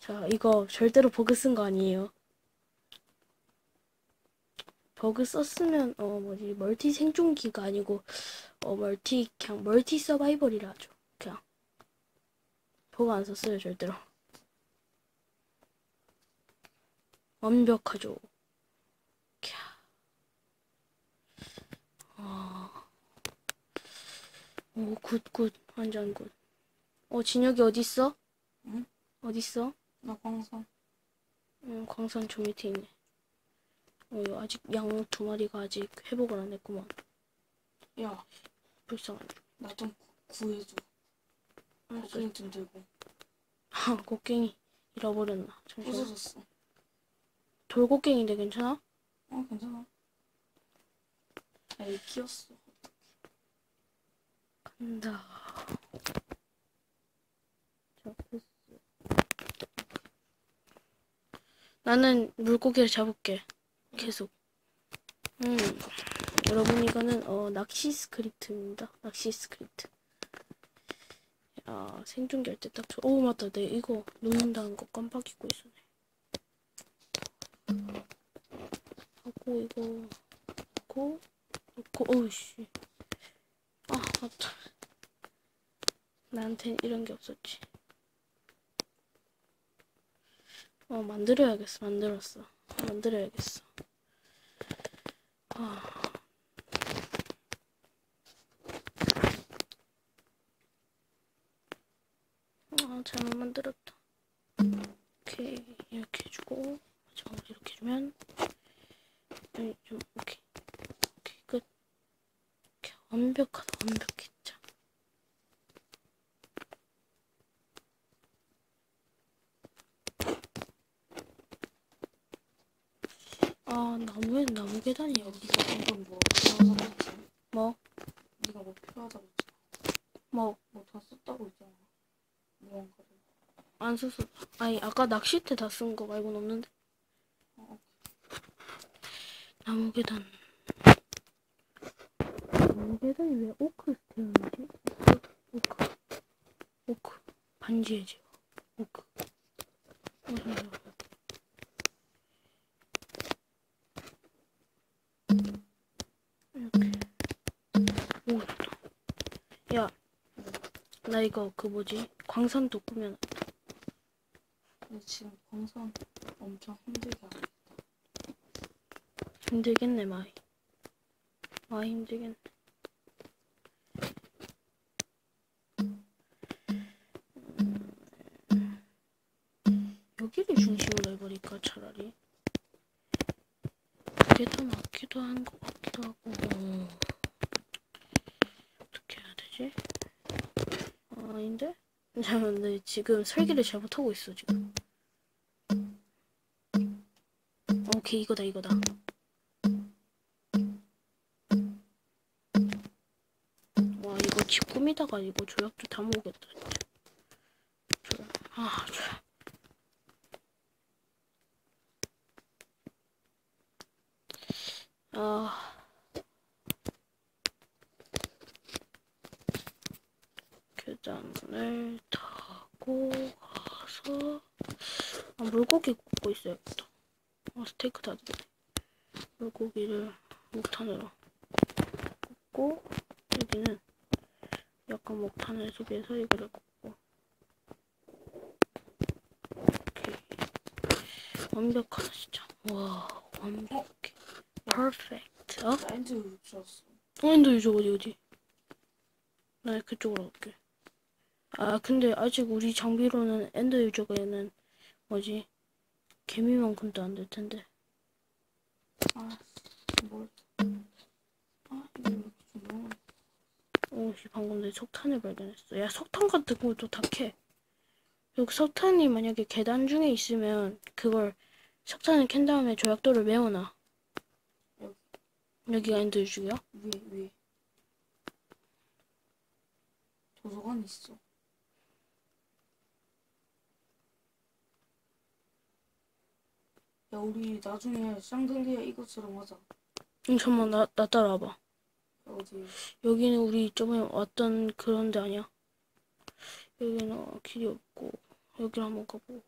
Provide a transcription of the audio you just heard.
자, 이거 절대로 버그 쓴 거 아니에요. 버그 썼으면 어 뭐지 멀티 생존기가 아니고 어 멀티 그냥 멀티 서바이벌이라 하죠. 그냥 버그 안 썼어요 절대로. 완벽하죠. 캬. 아. 오, 굿, 굿. 완전 굿. 어, 진혁이 어딨어? 응? 어딨어? 나 광선. 응, 광산 저 밑에 있네. 어, 이거 아직 양 두 마리가 아직 회복을 안 했구만. 야, 불쌍하네. 나 좀 구해줘. 알았어. 곡괭이 좀 들고. 아, 곡괭이 잃어버렸나. 잠시만. 부서졌어. 돌곡괭인데 괜찮아? 어, 괜찮아. 야, 얘 키웠어. 간다. 자, 됐어. 나는 물고기를 잡을게. 계속. 음. 여러분 이거는 어 낚시 스크립트입니다. 낚시 스크립트. 야 생존기 할때딱 좋. 오 맞다. 내 이거 놓는다는 거 깜빡 잊고 있었네. 하고 이거 놓고 놓고 어우씨. 아 맞다. 나한텐 이런 게 없었지. 어 만들어야겠어. 만들었어. 만들어야겠어. 아. 아, 잘못 만들었다. 오케이, 이렇게 해주고, 자, 이렇게 해주면, 좀, 오케이. 오케이, 끝. 오케이, 완벽하다, 완벽해, 진짜. 아, 나무에 나무 계단이? 네가 방금 뭐 필요하다고 했지? 뭐? 네가 뭐 필요하다고 했지? 뭐? 뭐 다 썼다고 했잖아. 무언가를. 안 썼어. 아니, 아까 낚싯대 다 쓴 거 말고는 없는데. 어, 나무 계단. 나무 계단이 왜 오크 스테어이지? 오크. 오크. 반지의 집. 오크. 맞아, 맞아. 이렇게. 오, 좋다. 야, 나 이거 그 뭐지? 광산도 꾸면 근데 지금 광선 엄청 힘들게 하고. 힘들겠네, 많이. 많이 힘들겠네. 여기를 중심으로 해버릴까, 차라리. 그게 더 낫기도 한 것 같기도 하고. 되지? 아, 아닌데? 잠깐만, 근데 지금 설계를 잘못하고 있어, 지금. 오케이, 이거다, 이거다. 와 이거 집 꾸미다가 이거 조약도 다 모으겠다. 조약. 아 조약. 아. 계단을 타고 가서 아 물고기 굽고 있어야겠다. 아 스테이크 다 됐네. 물고기를 목탄으로 굽고 여기는 약간 목탄을 소비해서 이거를 굽고 오케이 완벽하다 진짜 와 완벽해 퍼펙트 어? 나 엔드 줬어. 어 유저 어디 어디 나 그쪽으로 갈게 아 근데 아직 우리 장비로는 엔더 유저가에는 뭐지 개미만큼도 안 될 텐데 아, 뭘. 아, 이거 너무. 오씨 방금 내 석탄을 발견했어. 야 석탄 같은 것도 다 캐. 그리고 석탄이 만약에 계단 중에 있으면 그걸 석탄을 캔 다음에 조약돌을 메워놔. 여기. 여기가 엔드 유적이야? 위에, 위에. 도서관 있어. 야, 우리 나중에 쌍둥이에 이것처럼 하자. 응 잠만 나, 나 따라와봐. 어디? 여기는 우리 저번에 왔던 그런 데 아니야? 여기는 어, 길이 없고 여기를 한번 가보고